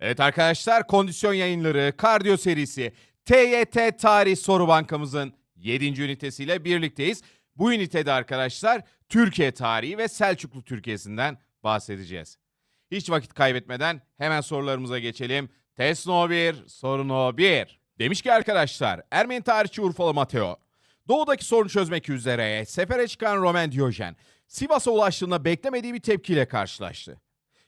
Evet arkadaşlar kondisyon yayınları kardiyo serisi TYT Tarih Soru Bankamızın 7. ünitesiyle birlikteyiz. Bu ünitede arkadaşlar Türkiye tarihi ve Selçuklu Türkiye'sinden bahsedeceğiz. Hiç vakit kaybetmeden hemen sorularımıza geçelim. Test no 1, soru no 1. Demiş ki arkadaşlar Ermeni tarihçi Urfalı Mateo. Doğudaki sorunu çözmek üzere sefere çıkan Roman Diyojen Sivas'a ulaştığında beklemediği bir tepkiyle karşılaştı.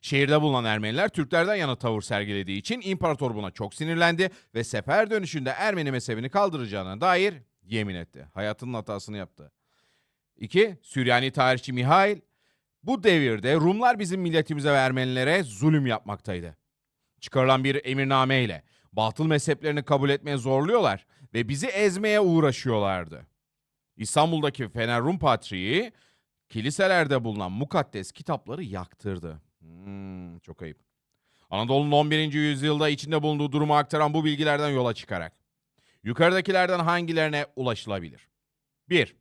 Şehirde bulunan Ermeniler Türklerden yana tavır sergilediği için imparator buna çok sinirlendi ve sefer dönüşünde Ermeni mezhebini kaldıracağına dair yemin etti. Hayatının hatasını yaptı. 2. Süryani tarihçi Mihail bu devirde Rumlar bizim milletimize ve Ermenilere zulüm yapmaktaydı. Çıkarılan bir emirname ile batıl mezheplerini kabul etmeye zorluyorlar ve bizi ezmeye uğraşıyorlardı. İstanbul'daki Fener Rum Patriği kiliselerde bulunan mukaddes kitapları yaktırdı. Hmm, çok ayıp. Anadolu'nun 11. yüzyılda içinde bulunduğu durumu aktaran bu bilgilerden yola çıkarak yukarıdakilerden hangilerine ulaşılabilir? 1.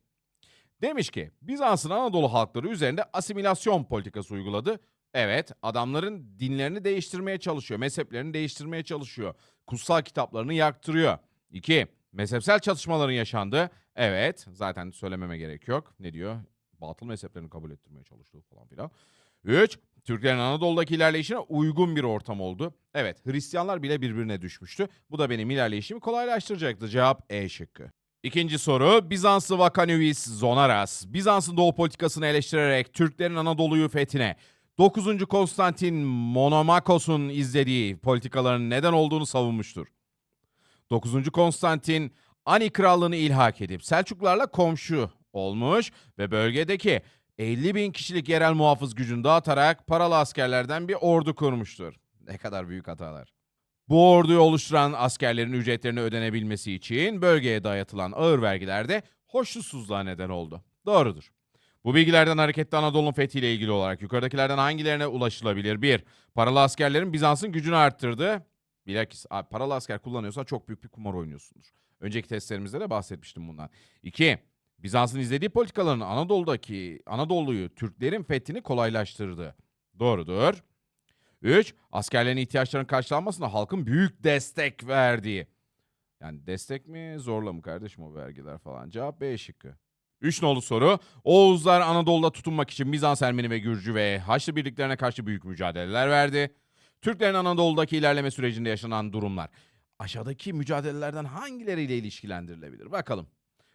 Demiş ki Bizans'ın Anadolu halkları üzerinde asimilasyon politikası uyguladı. Evet, adamların dinlerini değiştirmeye çalışıyor, mezheplerini değiştirmeye çalışıyor. Kutsal kitaplarını yaktırıyor. 2. Mezhepsel çatışmaların yaşandığı. Evet, zaten söylememe gerek yok. Ne diyor? Batıl mezheplerini kabul ettirmeye çalıştığı falan filan. 3. Türklerin Anadolu'daki ilerleyişine uygun bir ortam oldu. Evet, Hristiyanlar bile birbirine düşmüştü. Bu da benim ilerleyişimi kolaylaştıracaktı. Cevap E şıkkı. İkinci soru, Bizanslı Vakanuvis Zonaras, Bizans'ın doğu politikasını eleştirerek Türklerin Anadolu'yu fethine, 9. Konstantin Monomakos'un izlediği politikaların neden olduğunu savunmuştur. 9. Konstantin Ani krallığını ilhak edip Selçuklarla komşu olmuş ve bölgedeki 50 bin kişilik yerel muhafız gücünü dağıtarak paralı askerlerden bir ordu kurmuştur. Ne kadar büyük hatalar. Bu orduyu oluşturan askerlerin ücretlerini ödenebilmesi için bölgeye dayatılan ağır vergiler de hoşnutsuzluğa neden oldu. Doğrudur. Bu bilgilerden hareketle Anadolu'nun fethiyle ilgili olarak yukarıdakilerden hangilerine ulaşılabilir? 1. Paralı askerlerin Bizans'ın gücünü arttırdı. Bilakis paralı asker kullanıyorsan çok büyük bir kumar oynuyorsundur. Önceki testlerimizde de bahsetmiştim bundan. 2. Bizans'ın izlediği politikaların Anadolu'daki Anadolu'yu Türklerin fethini kolaylaştırdı. Doğrudur. 3. Askerlerin ihtiyaçlarının karşılanmasına halkın büyük destek verdiği. Yani destek mi zorla mı kardeşim o vergiler falan? Cevap B şıkkı. 3 nolu soru. Oğuzlar Anadolu'da tutunmak için Bizans, Ermeni ve Gürcü ve Haçlı birliklerine karşı büyük mücadeleler verdi. Türklerin Anadolu'daki ilerleme sürecinde yaşanan durumlar. Aşağıdaki mücadelelerden hangileriyle ilişkilendirilebilir? Bakalım.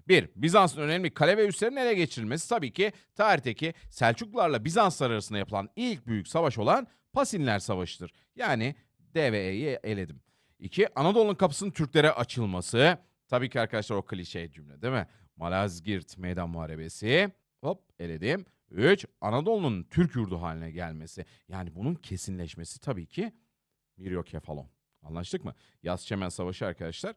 1. Bizans'ın önemli kale ve üslerin ele geçirilmesi tabii ki tarihteki Selçuklularla Bizanslar arasında yapılan ilk büyük savaş olan Pasinler Savaşı'dır. Yani D ve E'yi eledim. 2. Anadolu'nun kapısının Türklere açılması. Tabii ki arkadaşlar o klişe cümle değil mi? Malazgirt Meydan Muharebesi. Hop eledim. 3. Anadolu'nun Türk yurdu haline gelmesi. Yani bunun kesinleşmesi tabii ki Miryokefalon. Anlaştık mı? Yaz Çemen Savaşı arkadaşlar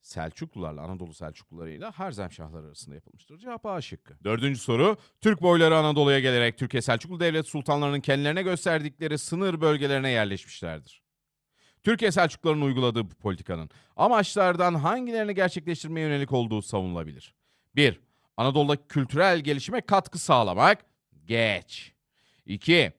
Selçuklularla Anadolu Selçuklularıyla Harzemşahlar arasında yapılmıştır. Cevap A şıkkı. Dördüncü soru. Türk boyları Anadolu'ya gelerek Türkiye Selçuklu Devlet sultanlarının kendilerine gösterdikleri sınır bölgelerine yerleşmişlerdir. Türkiye Selçukluların uyguladığı bu politikanın amaçlardan hangilerini gerçekleştirmeye yönelik olduğu savunulabilir. 1. Anadolu'daki kültürel gelişime katkı sağlamak. Geç. 2.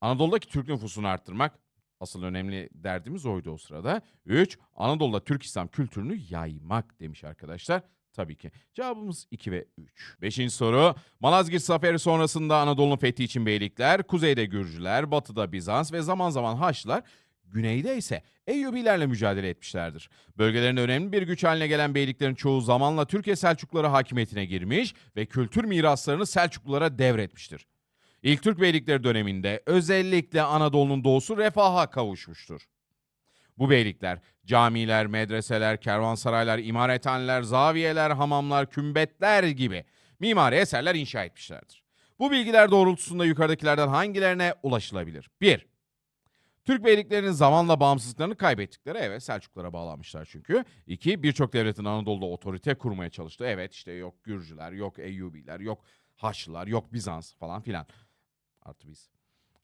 Anadolu'daki Türk nüfusunu arttırmak. Asıl önemli derdimiz oydu o sırada. 3. Anadolu'da Türk İslam kültürünü yaymak demiş arkadaşlar. Tabii ki. Cevabımız 2 ve 3. Beşinci soru. Malazgirt Zaferi sonrasında Anadolu'nun fethi için beylikler, kuzeyde Gürcüler, batıda Bizans ve zaman zaman Haçlılar, güneyde ise Eyyubilerle mücadele etmişlerdir. Bölgelerinde önemli bir güç haline gelen beyliklerin çoğu zamanla Türkiye Selçukluları hakimiyetine girmiş ve kültür miraslarını Selçuklulara devretmiştir. İlk Türk beylikleri döneminde özellikle Anadolu'nun doğusu refaha kavuşmuştur. Bu beylikler camiler, medreseler, kervansaraylar, imarethaneler, zaviyeler, hamamlar, kümbetler gibi mimari eserler inşa etmişlerdir. Bu bilgiler doğrultusunda yukarıdakilerden hangilerine ulaşılabilir? 1. Türk beyliklerinin zamanla bağımsızlıklarını kaybettikleri evet Selçuklara bağlanmışlar çünkü. 2. Birçok devletin Anadolu'da otorite kurmaya çalıştı. Evet işte yok Gürcüler, yok Eyyubiler, yok Haçlılar, yok Bizans falan filan. Artı biz.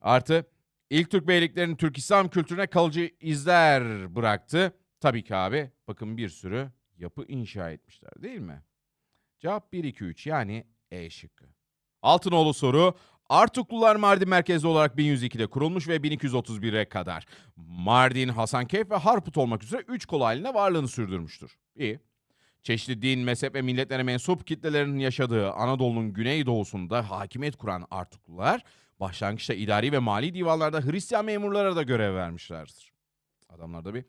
Artı ilk Türk beyliklerinin Türk İslam kültürüne kalıcı izler bıraktı. Tabii ki abi bakın bir sürü yapı inşa etmişler değil mi? Cevap 1 2 3 yani E şıkkı. Altınoğlu soru. Artuklular Mardin merkezli olarak 1102'de kurulmuş ve 1231'e kadar Mardin, Hasankeyf ve Harput olmak üzere 3 kol halinde varlığını sürdürmüştür. İyi. Çeşitli din, mezhep ve milletlere mensup kitlelerin yaşadığı Anadolu'nun güneydoğusunda hakimiyet kuran Artuklular, başlangıçta idari ve mali divanlarda Hristiyan memurlara da görev vermişlerdir. Adamlarda bir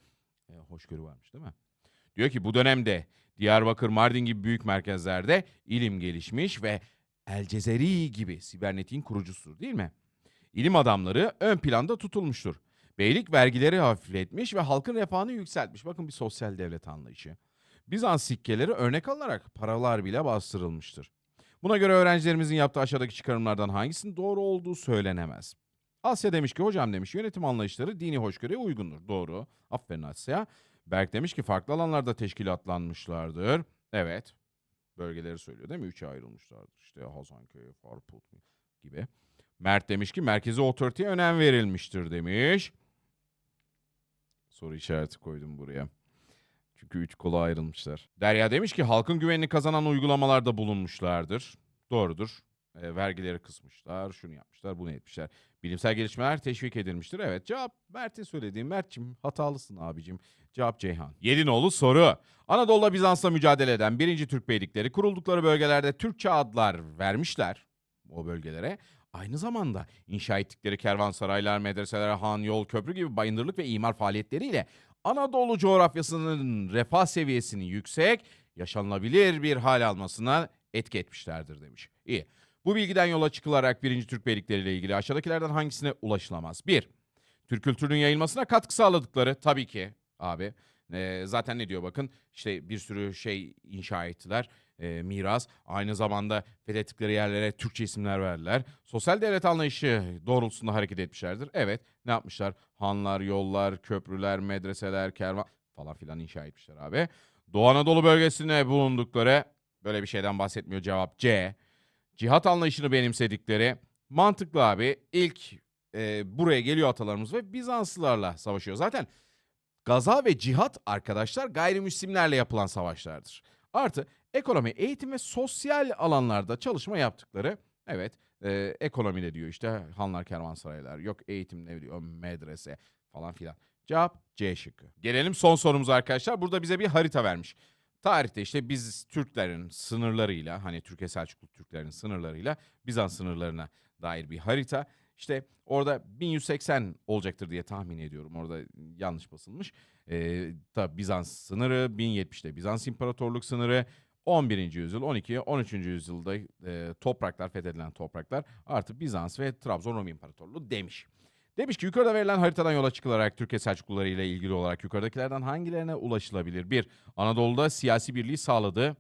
e, hoşgörü varmış değil mi? Diyor ki bu dönemde Diyarbakır, Mardin gibi büyük merkezlerde ilim gelişmiş ve El Cezeri gibi sibernetiğin kurucusudur değil mi? İlim adamları ön planda tutulmuştur. Beylik vergileri hafifletmiş ve halkın refahını yükseltmiş. Bakın bir sosyal devlet anlayışı. Bizans sikkeleri örnek alınarak paralar bile bastırılmıştır. Buna göre öğrencilerimizin yaptığı aşağıdaki çıkarımlardan hangisinin doğru olduğu söylenemez. Asya demiş ki hocam demiş yönetim anlayışları dini hoşgörüye uygundur. Doğru. Aferin Asya. Berk demiş ki farklı alanlarda teşkilatlanmışlardır. Evet. Bölgeleri söylüyor değil mi? Üçe ayrılmışlardır. İşte Hasanköy, Harput gibi. Mert demiş ki merkezi otoriteye önem verilmiştir demiş. Soru işareti koydum buraya. Çünkü üç kola ayrılmışlar. Derya demiş ki halkın güvenini kazanan uygulamalarda bulunmuşlardır. Doğrudur. E, vergileri kısmışlar, şunu yapmışlar, bunu etmişler. Bilimsel gelişmeler teşvik edilmiştir. Evet cevap Mert'in söylediği. Mert'cim hatalısın abicim. Cevap Ceyhan. Yedinoğlu soru. Anadolu'da Bizans'la mücadele eden 1. Türk beylikleri kuruldukları bölgelerde Türkçe adlar vermişler o bölgelere. Aynı zamanda inşa ettikleri kervansaraylar, medreseler, han, yol, köprü gibi bayındırlık ve imar faaliyetleriyle Anadolu coğrafyasının refah seviyesini yüksek, yaşanılabilir bir hal almasına etki etmişlerdir demiş. İyi. Bu bilgiden yola çıkılarak 1. Türk beylikleri ile ilgili aşağıdakilerden hangisine ulaşılamaz? 1. Türk kültürünün yayılmasına katkı sağladıkları tabii ki abi. Ee, zaten ne diyor bakın işte bir sürü şey inşa ettiler. Ee, miras aynı zamanda fethettikleri yerlere Türkçe isimler verdiler. Sosyal devlet anlayışı doğrultusunda hareket etmişlerdir. Evet ne yapmışlar? Hanlar, yollar, köprüler, medreseler, kervan falan filan inşa etmişler abi. Doğu Anadolu bölgesine bulundukları böyle bir şeyden bahsetmiyor cevap C. Cihat anlayışını benimsedikleri mantıklı abi. İlk e, buraya geliyor atalarımız ve Bizanslılarla savaşıyor. Zaten gaza ve cihat arkadaşlar gayrimüslimlerle yapılan savaşlardır. Artı ekonomi, eğitim ve sosyal alanlarda çalışma yaptıkları evet e, ekonomide diyor işte hanlar kervansaraylar yok eğitim ne diyor medrese falan filan. Cevap C şıkkı. Gelelim son sorumuza arkadaşlar. Burada bize bir harita vermiş. Tarihte işte biz Türklerin sınırlarıyla hani Türkiye Selçuklu Türklerin sınırlarıyla Bizans sınırlarına dair bir harita. İşte orada 1180 olacaktır diye tahmin ediyorum. Orada yanlış basılmış. Ee, tabi Bizans sınırı 1070'te Bizans İmparatorluk sınırı 11. yüzyıl 12 13. yüzyılda e, topraklar fethedilen topraklar artı Bizans ve Trabzon Rum İmparatorluğu demiş. Demiş ki yukarıda verilen haritadan yola çıkılarak Türkiye Selçukluları ile ilgili olarak yukarıdakilerden hangilerine ulaşılabilir? Bir, Anadolu'da siyasi birliği sağladı.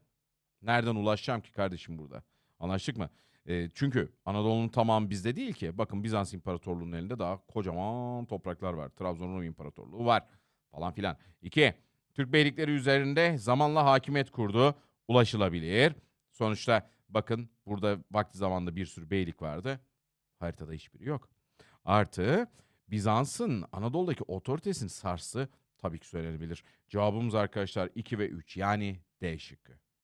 Nereden ulaşacağım ki kardeşim burada? Anlaştık mı? E, çünkü Anadolu'nun tamamı bizde değil ki. Bakın Bizans İmparatorluğu'nun elinde daha kocaman topraklar var. Trabzon Rum İmparatorluğu var falan filan. İki, Türk beylikleri üzerinde zamanla hakimiyet kurdu. Ulaşılabilir. Sonuçta bakın burada vakti zamanda bir sürü beylik vardı. Haritada hiçbiri yok. Artı Bizans'ın Anadolu'daki otoritesini sarsı tabii ki söylenebilir. Cevabımız arkadaşlar 2 ve 3 yani D şıkkı.